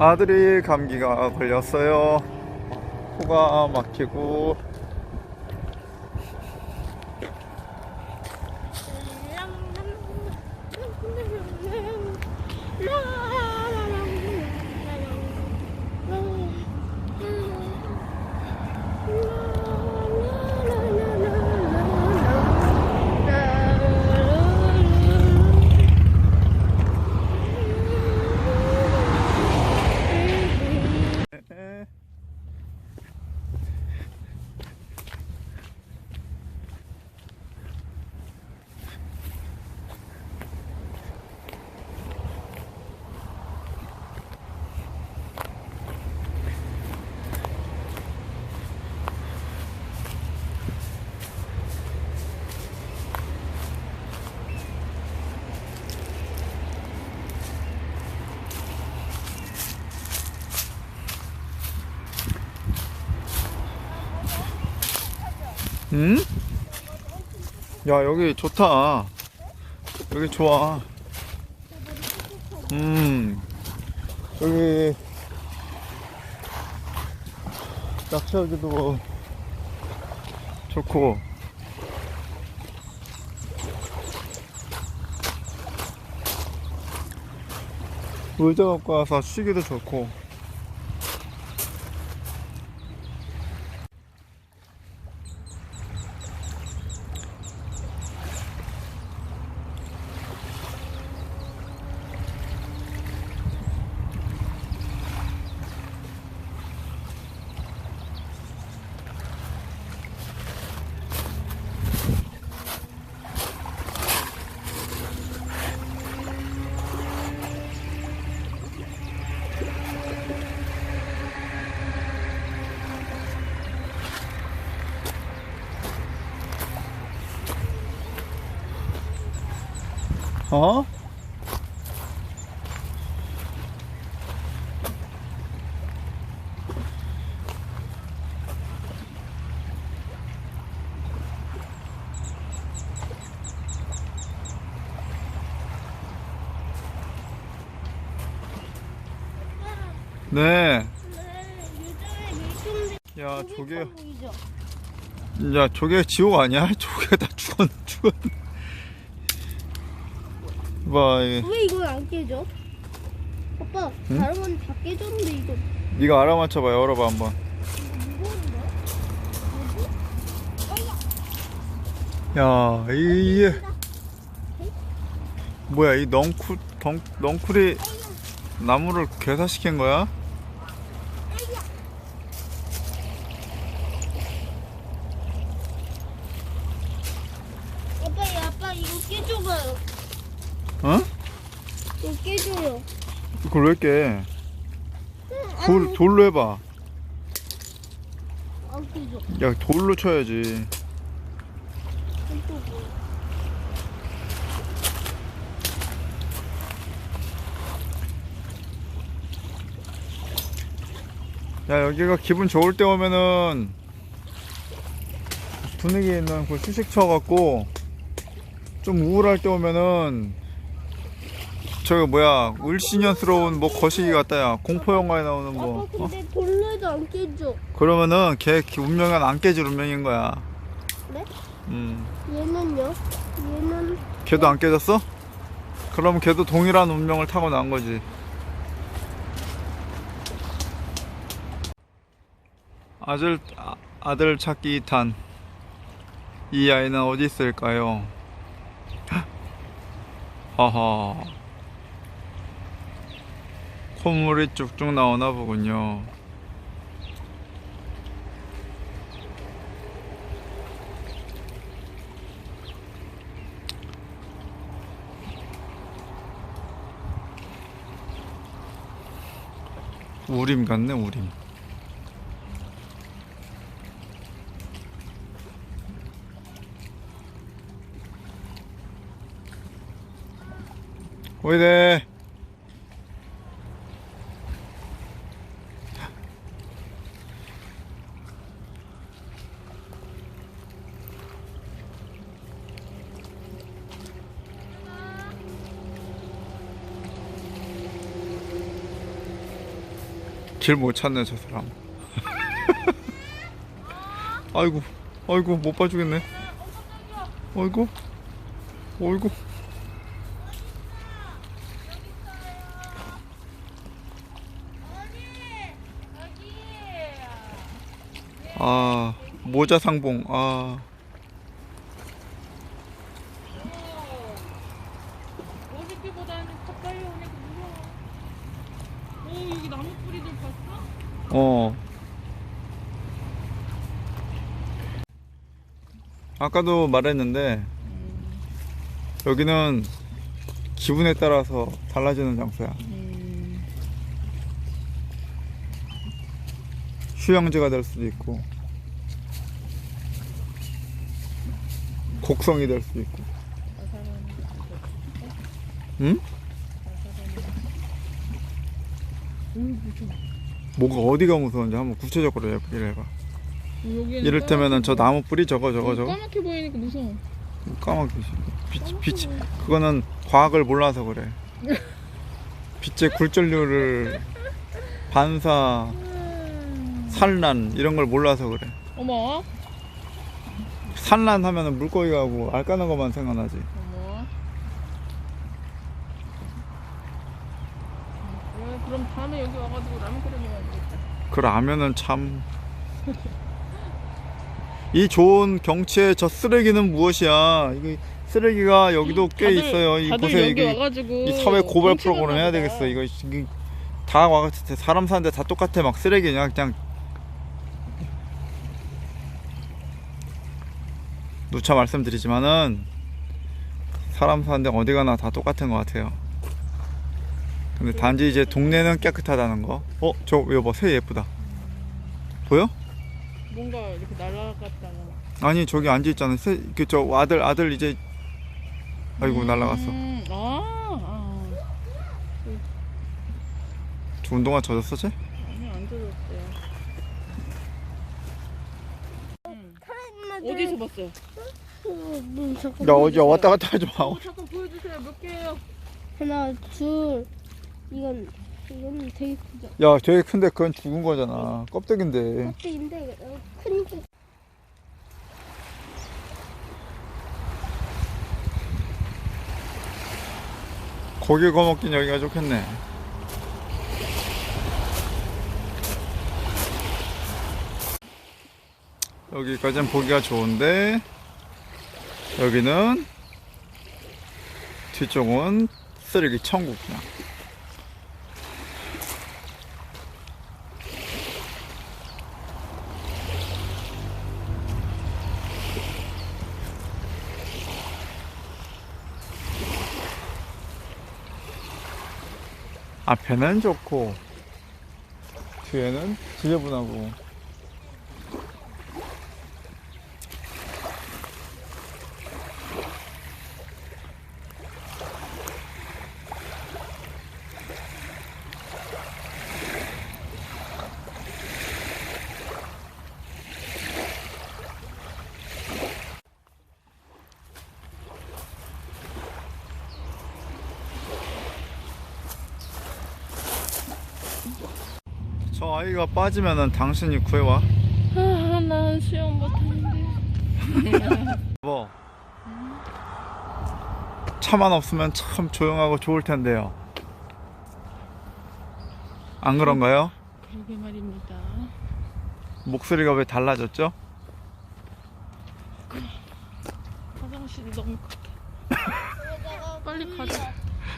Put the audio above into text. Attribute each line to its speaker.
Speaker 1: 아들이 감기가 걸렸어요. 코가 막히고 응? 야 여기 좋다. 여기 좋아. 음 여기 낚시하기도 좋고. 의자 갖고 와서 쉬기도 좋고. 어? 네. 야, 조개? 야, 조개 지옥 아니야? 조개 다 죽었, 죽었. 봐, 이게.
Speaker 2: 왜 이건 안 깨져? 오빠
Speaker 1: 응?
Speaker 2: 다른 건 다 깨졌는데 이거
Speaker 1: 네가 알아맞혀봐, 열어봐, 한번.
Speaker 2: 무거운데?
Speaker 1: 야, 이, 뭐야, 이 넝쿨, 덩, 넝쿨이 나무를 괴사시킨 거야?
Speaker 2: 아빠 이 아빠 이거 깨줘봐요.
Speaker 1: 어?
Speaker 2: 이거 깨줘요.
Speaker 1: 그걸 왜 깨?
Speaker 2: 응,
Speaker 1: 돌, 돌로 해봐. 야, 돌로 쳐야지.
Speaker 2: 이쪽으로.
Speaker 1: 야, 여기가 기분 좋을 때 오면은 분위기 있는 그 휴식처 같고 좀 우울할 때 오면은 저기 뭐야 을씨년스러운 뭐 거시기 같다 야 공포 영화에 나오는 뭐
Speaker 2: 아빠
Speaker 1: 어?
Speaker 2: 근데 돌레도 안 깨져.
Speaker 1: 그러면은 걔 운명은 안 깨질 운명인 거야
Speaker 2: 네?
Speaker 1: 음
Speaker 2: 얘는요? 얘는
Speaker 1: 걔도 안 깨졌어? 그럼 걔도 동일한 운명을 타고 난 거지 아들 아, 아들 찾기 2탄 이 아이는 어디 있을까요? 하하 콧물이 쭉쭉 나오나 보군요. 우림 같네 우림. 오이네 길 못 찾네 저 사람. 아이고, 아이고 못 봐주겠네. 아이고, 아이고. 아 모자 상봉 아
Speaker 3: 어저께보다는 가까이 오니까 무서워. 오 여기 나무 뿌리들 봤어?
Speaker 1: 어. 아까도 말했는데 여기는 기분에 따라서 달라지는 장소야. 휴양지가 될 수도 있고 곡성이 될 수도 있고. 응? 뭐가 어디가 무서운지 한번 구체적으로 얘기를 해봐.
Speaker 3: 여기는
Speaker 1: 이를테면은 저 나무 뿌리 저거 저거
Speaker 3: 까맣게
Speaker 1: 저거.
Speaker 3: 까맣게 보이니까 무서워.
Speaker 1: 까맣게 빛, 빛 그거는 과학을 몰라서 그래. 빛의 굴절률을 반사 산란 이런 걸 몰라서 그래.
Speaker 3: 어머,
Speaker 1: 산란 하면은 물고기 가고 알까는 것만 생각나지
Speaker 3: 어머. 왜 그럼 다음에 여기 와가지고 라면 끓여 먹어야 되겠다.
Speaker 1: 그 라면은 참 이 좋은 경치에 저 쓰레기는 무엇이야 이거 쓰레기가 여기도 꽤
Speaker 3: 다들-
Speaker 1: 있어요 이 보세요 이게 이 사회 고발 프로그램 해야. 되겠어. 이거 이게 다 와가지고 사람 사는데 다 똑같아. 막 쓰레기 그냥 그냥 누차 말씀드리지만은 사람 사는데 어디 가나 다 똑같은 것 같아요. 근데 단지 이제 동네는 깨끗하다는 거. 어, 저 여보 새 예쁘다. 보여?
Speaker 3: 뭔가 이렇게 날아갔다가.
Speaker 1: 아니 저기 앉아 있잖아. 새, 그저 아들 아들 이제 아이고 날라갔어.
Speaker 3: 음, 아, 아.
Speaker 1: 저 운동화 젖었어 쟤?
Speaker 3: 아니 안 들었어요. 음. 어디서 봤어?
Speaker 1: 야 어제 왔다 갔다 하지 마.
Speaker 3: 어, 잠깐 보여주세요. 몇 개예요?
Speaker 2: 하나, 둘. 이건 이건 되게 크죠.
Speaker 1: 야, 되게 큰데 그건 죽은 거잖아. 껍데기인데.
Speaker 2: 껍데기인데 어, 큰 게.
Speaker 1: 고기 구워 먹긴 여기가 좋겠네. 여기까지는 보기가 좋은데 여기는 뒤쪽은 쓰레기 천국이야. 앞에는 좋고 뒤에는 지저분하고 아이가 빠지면은 당신이 구해와
Speaker 3: 아, 난 수영 못하는데.
Speaker 1: 뭐 차만 없으면 참 조용하고 좋을 텐데요 안 그런가요?
Speaker 3: 그러게 말입니다.
Speaker 1: 목소리가 왜 달라졌죠?
Speaker 3: 화장실이 너무 크다. 빨리 가자.